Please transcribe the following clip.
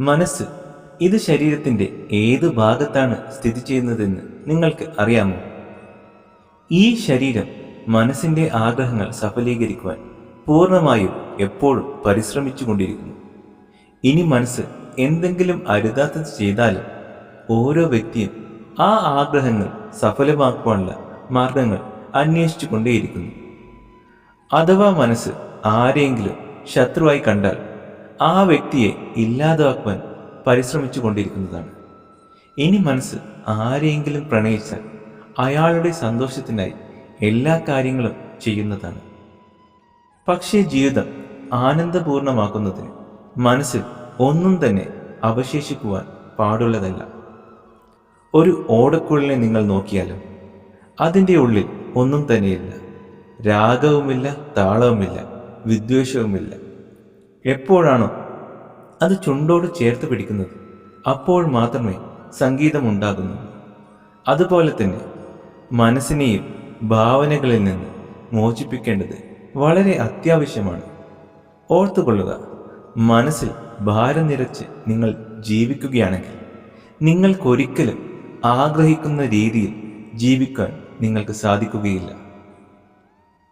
മനസ്സ് ഇത് ശരീരത്തിന്റെ ഏത് ഭാഗത്താണ് സ്ഥിതി ചെയ്യുന്നതെന്ന് നിങ്ങൾക്ക് അറിയാമോ? ഈ ശരീരം മനസ്സിന്റെ ആഗ്രഹങ്ങൾ സഫലീകരിക്കുവാൻ പൂർണമായും എപ്പോഴും പരിശ്രമിച്ചു കൊണ്ടിരിക്കുന്നു ഇനി മനസ്സ് എന്തെങ്കിലും അരുതാത്തത് ചെയ്താൽ ഓരോ വ്യക്തിയും ആ ആഗ്രഹങ്ങൾ സഫലമാക്കുവാനുള്ള മാർഗങ്ങൾ അന്വേഷിച്ചു കൊണ്ടേയിരിക്കുന്നു അഥവാ മനസ്സ് ആരെയെങ്കിലും ശത്രുവായി കണ്ടാൽ ആ വ്യക്തിയെ ഇല്ലാതാക്കുവാൻ പരിശ്രമിച്ചു കൊണ്ടിരിക്കുന്നതാണ് ഇനി മനസ്സ് ആരെയെങ്കിലും പ്രണയിച്ചാൽ അയാളുടെ സന്തോഷത്തിനായി എല്ലാ കാര്യങ്ങളും ചെയ്യുന്നതാണ്. പക്ഷേ ജീവിതം ആനന്ദപൂർണമാക്കുന്നതിന് മനസ്സിൽ ഒന്നും തന്നെ അവശേഷിക്കുവാൻ പാടുള്ളതല്ല. ഒരു ഓടക്കുഴലിനെ നിങ്ങൾ നോക്കിയാലും അതിന്റെ ഉള്ളിൽ ഒന്നും തന്നെയില്ല. രാഗവുമില്ല താളവുമില്ല വിദ്വേഷവുമില്ല. എപ്പോഴാണോ അത് ചുണ്ടോട് ചേർത്ത് പിടിക്കുന്നത് അപ്പോൾ മാത്രമേ സംഗീതമുണ്ടാകുന്നു. അതുപോലെ തന്നെ മനസ്സിനെയും ഭാവനകളിൽ നിന്ന് മോചിപ്പിക്കേണ്ടത് വളരെ അത്യാവശ്യമാണ്. ഓർത്തുകൊള്ളുക മനസ്സിൽ ഭാരം നിറച്ച് നിങ്ങൾ ജീവിക്കുകയാണെങ്കിൽ നിങ്ങൾക്കൊരിക്കലും ആഗ്രഹിക്കുന്ന രീതിയിൽ ജീവിക്കാൻ നിങ്ങൾക്ക് സാധിക്കുകയില്ല.